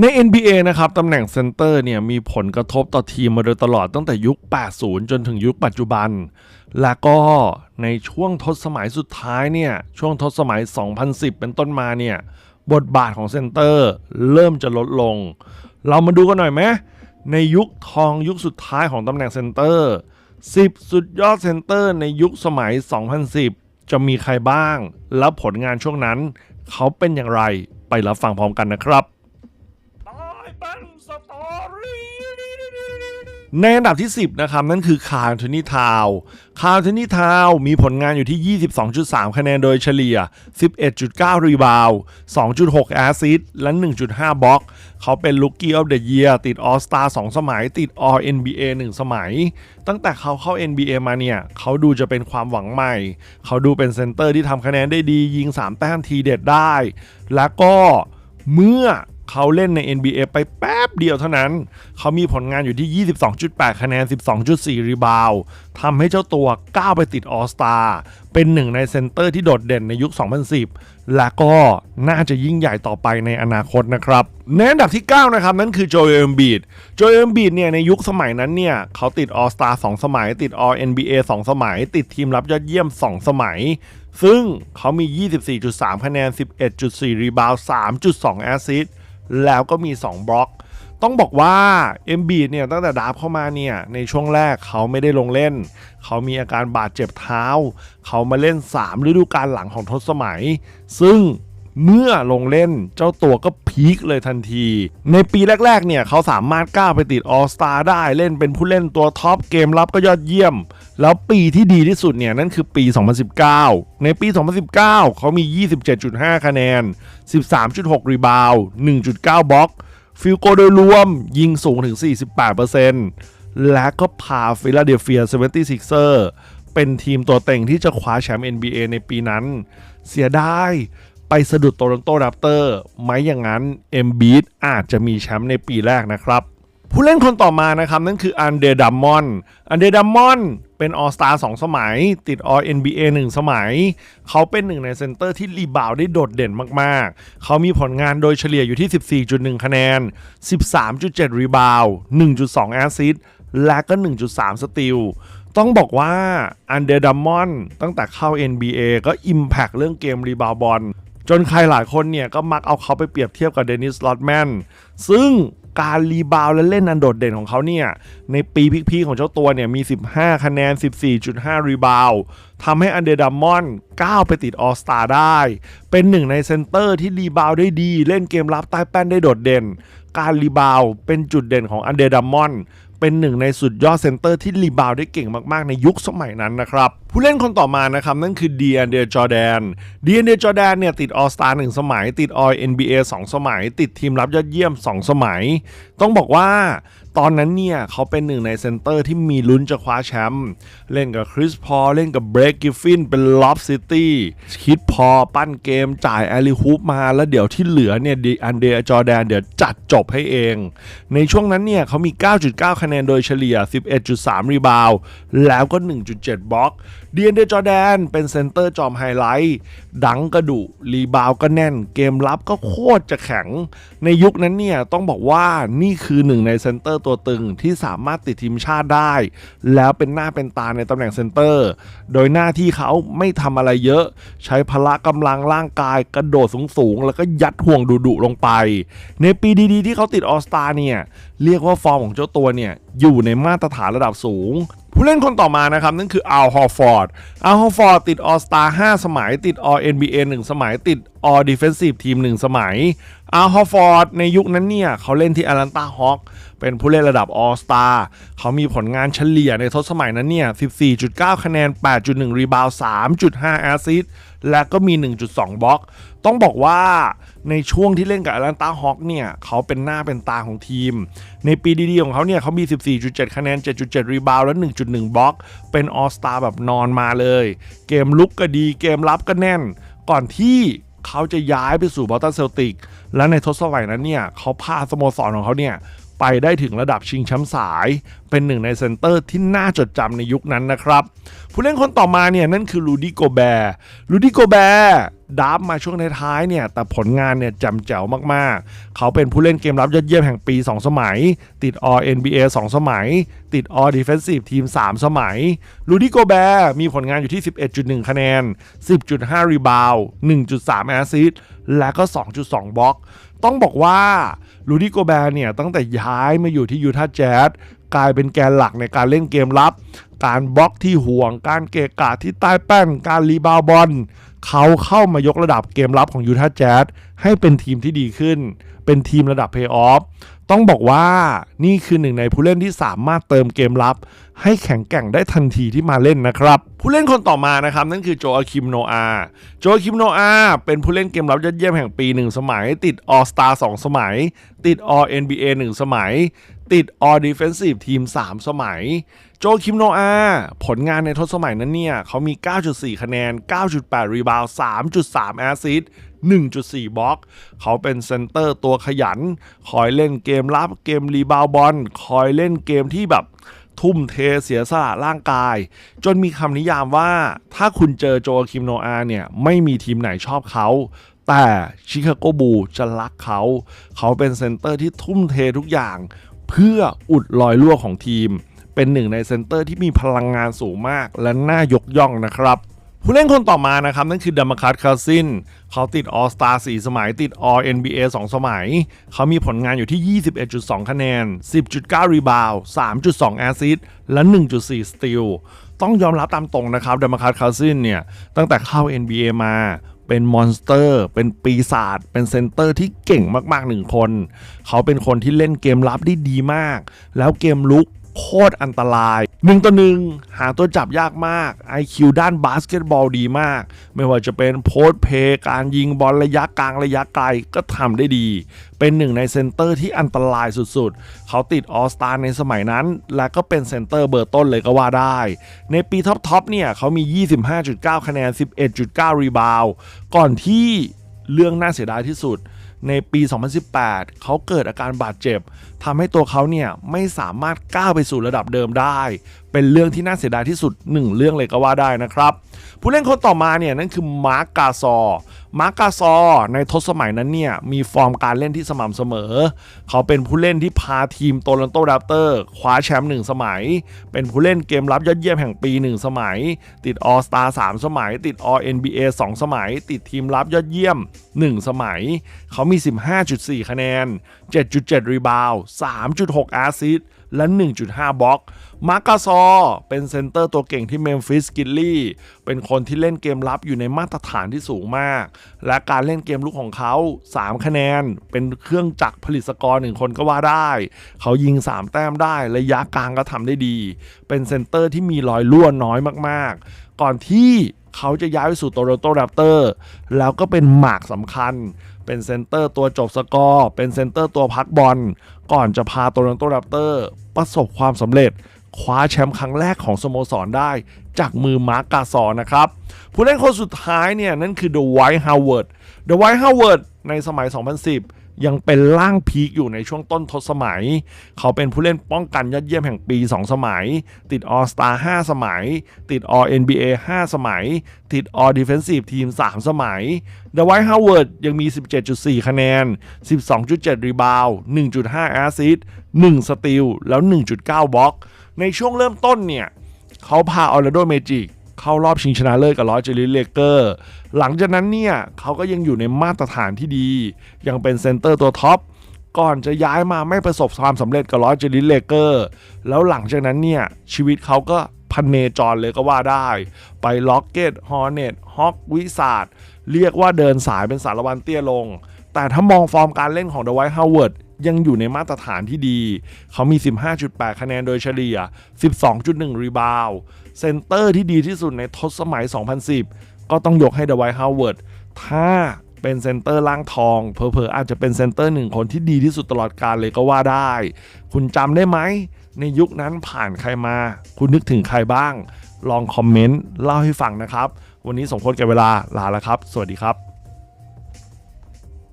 ใน NBA นะครับตำแหน่งเซนเตอร์เนี่ยมีผลกระทบต่อทีมมาโดยตลอดตั้งแต่ยุค 80 จนถึงยุคปัจจุบัน และก็ในช่วงทศสมัยสุดท้ายเนี่ยช่วงทศสมัย 2010 เป็นต้นมาเนี่ยบทบาทของเซนเตอร์เริ่มจะลดลง เรามาดูกันหน่อยไหมในยุคทองยุคสุดท้ายของตำแหน่งเซนเตอร์ 10 สุดยอดเซนเตอร์ในยุคสมัย 2010 จะมีใครบ้าง แล้วผลงานช่วงนั้น เขาเป็นอย่างไรไปรับฟังพร้อมกันนะครับ ในอันดับที่ 10 นะครับ นั่นคือคาร์ทนี่ทาวคาร์ทนี่ทาวมีผลงานอยู่ที่ 22.3 คะแนนโดยเฉลี่ย 11.9 รีบาว 2.6 แอซิสและ 1.5 บล็อก เขาเป็นลู k กี้ออฟเดอะเยียติดออสตา2สมัย ติด All NBA 1 สมัย ตั้งแต่เขาเข้า NBA มาเนี่ย เขาดูจะเป็นความหวังใหม่ เขาดูเป็นเซนเตอร์ที่ทำคะแนนได้ดียิง 3 แต้มทีเด็ดได้ แล้วก็เมื่อ เขาเล่นใน NBA ไปแป๊บเดียวเท่านั้น เขามีผลงานอยู่ที่ 22.8 คะแนน 12.4 รีบาวด์ทำให้เจ้าตัวก้าวไปติดออสตาเป็นหนึ่งในเซนเตอร์ที่โดดเด่นในยุค 2010 และก็น่าจะยิ่งใหญ่ต่อไปในอนาคตนะครับในอันดับที่ 9 นะครับ นั่นคือโจเอลบีดโจเอลบีดเนี่ยในยุคสมัยนั้นเนี่ย เขาติดออสตา2สมัย ติด All NBA 2 สมัย ติดทีมรับยอดเยี่ยม 2 สมัย ซึ่งเขามี 24.3 คะแนน 11.4 รีบาวด์3.2 แอสซิสต์ แล้วก็มี 2 บล็อก ต้องบอกว่า m b เนี่ยตั้งแต่ดาบเข้ามาเนี่ยในช่วงแรกเขาไม่ได้ลงเล่น เขามีอาการบาดเจ็บเท้า เขามาเล่น 3 ฤดูกาลหลังของทศสมัย ซึ่ง เมื่อลงเล่นเจ้าตัวก็พีคเลยทันที ในปีแรกๆเนี่ยเขาสามารถก้าวไปติดออสตาได้เล่นเป็นผู้เล่นตัวท็อปเกมรับก็ยอดเยี่ยม แล้วปีที่ดีที่สุดเนี่ยนั่นคือปี 2019 ในปี 2019 เขามี 27.5 คะแนน 13.6 รีบาวด์1.9 บล็อก ฟิลโกโดยรวมยิงสูงถึง 48%และก็พาฟิลาเดลเฟีย 76er เป็นทีมตัวเต็งที่จะคว้าแชมป์ NBA ในปีนั้น เสียดาย ไปสะดุดโตลอนโตแรปเตอร์ไม่อย่างนั้นเอ็มบีดอาจจะมีแชมป์ในปีแรกนะครับ ผู้เล่นคนต่อมานะครับ นั่นคืออันเดรดัมมอนอันเดรดัมมอนเป็นออสตาสองสมัย ติด All NBA 1 สมัย เขาเป็นหนึ่งในเซนเตอร์ที่รีบาวได้โดดเด่นมาก ๆ เขามีผลงานโดยเฉลี่ยอยู่ที่ 14.1 คะแนน 13.7 รีบาวด์1.2 แอสซิสต์และก็ 1.3 สติลต้องบอกว่าอันเดรดัมมอนตั้งแต่เข้า NBA ก็ Impact เรื่องเกมรีบาวบอล จนใครหลายคนเนี่ยก็มักเอาเขาไปเปรียบเทียบกับเดนิสลอตแมนซึ่งการรีบาวและเล่นอันโดดเด่นของเขาเนี่ยในปีพีคๆของเจ้าตัวเนี่ยมี 15 คะแนน 14.5 รีบาวทำให้อันเดรดัมมอนก้าวไปติดออสตาได้ เป็นหนึ่งในเซนเตอร์ที่รีบาวได้ดี เล่นเกมรับใต้แป้นได้โดดเด่น การรีบาวเป็นจุดเด่นของอันเดรดัมมอนเป็นหนึ่งในสุดยอดเซนเตอร์ที่รีบาวได้เก่งมากๆ ในยุคสมัยนั้นนะครับ ผู้เล่นคนต่อมานะครับนั่นคือเดียนเดจอแดนเดียนเดจอแดนเนี่ยติดออสตาหนึ่งสมัย ติดออย NBA 2 สมัย ติดทีมรับยอดเยี่ยม 2 สมัย ต้องบอกว่าตอนนั้นเนี่ยเขาเป็นหนึ่งในเซนเตอร์ที่มีลุ้นจะคว้าแชมป์เล่นกับคริสพอเล่นกับเบรกกิฟฟินเป็นล็อบซิตี้คิดพอปั้นเกมจ่ายแอลิฮูปมาแล้วเดี๋ยวที่เหลือเนี่ยดีอันเดจอแดนเดี๋ยวจัดจบให้เอง ในช่วงนั้นเนี่ยเขามี 9.9 คะแนนโดยเฉลี่ย 11.3 รีบาวแล้วก็ 1.7 บล็อกเดียนเดจอแดนเป็นเซนเตอร์จอมไฮไลท์ ดังกระดุรีบาวก็แน่น เกมรับก็โคตรจะแข็ง ในยุคนั้นเนี่ยต้องบอกว่านี่คือหนึ่งในเซนเตอร์ตัวตึงที่สามารถติดทีมชาติได้ แล้วเป็นหน้าเป็นตาในตำแหน่งเซนเตอร์ โดยหน้าที่เขาไม่ทำอะไรเยอะ ใช้พละกำลังร่างกายกระโดดสูงๆ แล้วก็ยัดห่วงดุๆลงไป ในปีดีๆ ที่เขาติดออสตาเนี่ยเรียกว่าฟอร์มของเจ้าตัวเนี่ย อยู่ในมาตรฐานระดับสูง ผู้เล่นคนต่อมานะครับ นั่นคืออัลฮอฟอร์ดอัลฮอฟอร์ดติดออสตา5สมัยติด All NBA 1 สมัยติดออ Defensive Team 1 สมัย อัลฮอร์ฟอร์ดในยุคนั้นเนี่ยเขาเล่นที่อารันตาฮอคเป็นผู้เล่นระดับออสตาเขามีผลงานเฉลี่ยในทศสมัยนั้นเนี่ย 14.9 คะแนน 8.1 รีบาว 3.5 แอสซิสต์และก็มี 1.2 บล็อก ต้องบอกว่าในช่วงที่เล่นกับอารันตาฮอคเนี่ยเขาเป็นหน้าเป็นตาของทีม ในปีดีๆของเขาเนี่ยเขามี 14.7 คะแนน 7.7 รีบาว และ 1.1 บล็อก เป็นออสตาแบบนอนมาเลย เกมลุกก็ดี เกมรับก็แน่น ก่อนที่ เขาจะย้ายไปสู่บอสตันเซลติก และในทศวรรษนั้นเนี่ยเขาพาสโมสรของเขาเนี่ยไปได้ถึงระดับชิงแชมป์สาย เป็นหนึ่งในเซนเตอร์ที่น่าจดจำในยุคนั้นนะครับ ผู้เล่นคนต่อมาเนี่ยนั่นคือลูดี้โกแบร์ลูดี้โกแบร์ ดับมาช่วงท้ายๆเนี่ยแต่ผลงานเนี่ยจำแจ๋วมากๆ เขาเป็นผู้เล่นเกมรับยอดเยี่ยมแห่งปี 2 สมัย ติด All NBA 2 สมัย ติด All Defensive Team 3 สมัยลูดี้โกแบร์มีผลงานอยู่ที่ 11.1 คะแนน 10.5 รีบาวด์1.3 แอสซิสต์และก็ 2.2 บล็อก ต้องบอกว่าลูดี้โกแบร์เนี่ยตั้งแต่ย้ายมาอยู่ที่ยูทาห์แจ๊สกลายเป็นแกนหลักในการเล่นเกมรับ การบล็อกที่ห่วง การเกะกะที่ใต้แป้น การรีบาวบอล เขาเข้ามายกระดับเกมรับของยูทาห์แจ๊สให้เป็นทีมที่ดีขึ้น เป็นทีมระดับเพย์ออฟต้องบอกว่านี่คือหนึ่งในผู้เล่นที่สามารถเติมเกมรับ ให้แข็งแกร่งได้ทันทีที่มาเล่นนะครับ ผู้เล่นคนต่อมานะครับ นั่นคือโจอาคิมโนอาโจอาคิมโนอาเป็นผู้เล่นเกมรับยอดเยี่ยมแห่งปี 1 สมัย ติด All Star 2สมัย ติด All NBA 1 สมัย ติด All Defensive Team 3 สมัย โจคิมโนอาผลงานในทศสมัยนั้นเนี่ยเขามี 9.4 คะแนน 9.8 รีบาว 3.3 แอสซิสต์1.4 บล็อก เขาเป็นเซนเตอร์ตัวขยัน คอยเล่นเกมรับเกมรีบาวด์บอลคอยเล่นเกมที่แบบทุ่มเทเสียสละร่างกาย จนมีคำนิยามว่าถ้าคุณเจอโจคิมโนอาเนี่ย ไม่มีทีมไหนชอบเขา แต่ชิคาโกบูจะรักเขา เขาเป็นเซนเตอร์ที่ทุ่มเททุกอย่าง เพื่ออุดรอยรั่วของทีม เป็นหนึ่งในเซนเตอร์ที่มีพลังงานสูงมากและน่ายกย่องนะครับ ผู้เล่นคนต่อมานะครับ นั่นคือดัมคัตคาซินเขาติด All Star 4 สมัยติด All NBA 2 สมัย เขามีผลงานอยู่ที่ 21.2 คะแนน 10.9 รีบาว 3.2 แอซิสต์และ 1.4 สตีล ต้องยอมรับตามตรงนะครับดัมคัตคาซินเนี่ย ตั้งแต่เข้า NBA มาเป็นมอนสเตอร์ เป็นปีศาจ เป็นเซนเตอร์ที่เก่งมากๆหนึ่งคน เขาเป็นคนที่เล่นเกมรับได้ดีมาก แล้วเกมลุกโคตรอันตราย หนึ่งต่อหนึ่งหาตัวจับยากมาก IQ ด้านบาสเกตบอลดีมาก ไม่ว่าจะเป็นโพสเพย์การยิงบอลระยะกลางระยะไกลก็ทำได้ดี เป็นหนึ่งในเซนเตอร์ที่อันตรายสุดๆ เขาติดออสตาในสมัยนั้น และก็เป็นเซนเตอร์เบอร์ต้นเลยก็ว่าได้ ในปีท็อปๆเนี่ยเขามี 25.9 คะแนน 11.9 รีบาว ก่อนที่เรื่องน่าเสียดายที่สุด ในปี 2018 เขาเกิดอาการบาดเจ็บทำให้ตัวเขาเนี่ยไม่สามารถก้าวไปสู่ระดับเดิมได้เป็นเรื่องที่น่าเสียดายที่สุดหนึ่งเรื่องเลยก็ว่าได้นะครับ ผู้เล่นคนต่อมาเนี่ยนั่นคือมาร์กกาซอมาร์กกาซอในทศสมัยนั้นเนี่ยมีฟอร์มการเล่นที่สม่ำเสมอ เขาเป็นผู้เล่นที่พาทีมโตลอนโตแรปเตอร์คว้าแชมป์หนึ่งสมัย เป็นผู้เล่นเกมรับยอดเยี่ยมแห่งปี 1 สมัย ติด All Star 3สมัย ติด All NBA 2 สมัย ติดทีมรับยอดเยี่ยม 1 สมัย เขามี 15.4 คะแนน 7.7 รีบาวด์3.6 แอสซิสต์ และ 1.5 บล็อก มาร์กาซอเป็นเซนเตอร์ตัวเก่งที่เมมฟิสกิลลี่ เป็นคนที่เล่นเกมรับอยู่ในมาตรฐานที่สูงมาก และการเล่นเกมลุกของเขา 3 คะแนน เป็นเครื่องจักรผลิตสกอร์หนึ่งคนก็ว่าได้ เขายิง 3 แต้มได้ระยะกลางก็ทำได้ดี เป็นเซนเตอร์ที่มีรอยรั่วน้อยมากๆ ก่อนที่เขาจะย้ายไปสู่โตโรโตแรปเตอร์แล้วก็เป็นหมากสำคัญ เป็นเซนเตอร์ตัวจบสกอร์ เป็นเซนเตอร์ตัวพักบอล ก่อนจะพาโตลอนโตแรปเตอร์ประสบความสำเร็จ คว้าแชมป์ครั้งแรกของสโมสรได้ จากมือมาร์กกาซอนะครับ ผู้เล่นคนสุดท้ายเนี่ยนั่นคือเดอะไวท์ฮาวเวิร์ดเดอะไวท์ฮาวเวิร์ดในสมัย 2010 ยังเป็นล่างพีคอยู่ในช่วงต้นทศสมัย เขาเป็นผู้เล่นป้องกันยอดเยี่ยมแห่งปี 2 สมัย ติด All Star 5 สมัย ติด All NBA 5 สมัย ติด All Defensive Team 3 สมัย The White Howard ยังมี 17.4 คะแนน 12.7 รีบาวด์1.5 แอสซิส1สตีลแล้ว 1.9 บล็อก ในช่วงเริ่มต้นเนี่ย เขาพาออร์แลนโดเมจิก เข้ารอบชิงชนะเลิศกับลอสเจลิสเลเกอร์ หลังจากนั้นเนี่ยเขาก็ยังอยู่ในมาตรฐานที่ดี ยังเป็นเซนเตอร์ตัวท็อป ก่อนจะย้ายมาไม่ประสบความสำเร็จกับลอสเจลิสเลเกอร์ แล้วหลังจากนั้นเนี่ยชีวิตเขาก็พันเนจรเลยก็ว่าได้ ไปล็อกเก็ตฮอร์เน็ตฮอกวิสาดเรียกว่าเดินสายเป็นสารวันเตี้ยลง แต่ถ้ามองฟอร์มการเล่นของเดอะไวท์ฮาวเวิร์ดยังอยู่ในมาตรฐานที่ดี เขามี 15.8 คะแนนโดยเฉลี่ย 12.1 รีบาว เซนเตอร์ที่ดีที่สุดในทศสมัย 2010 ก็ต้องยกให้เดวายฮาวเวิร์ดถ้าเป็นเซนเตอร์ล่างทองเพอเพอๆอาจจะเป็นเซนเตอร์หนึ่งคนที่ดีที่สุดตลอดกาลเลยก็ว่าได้ คุณจำได้ไหม ในยุคนั้นผ่านใครมา คุณนึกถึงใครบ้าง ลองคอมเมนต์ เล่าให้ฟังนะครับ วันนี้สมควรแก่เวลาลาแล้วครับ สวัสดีครับ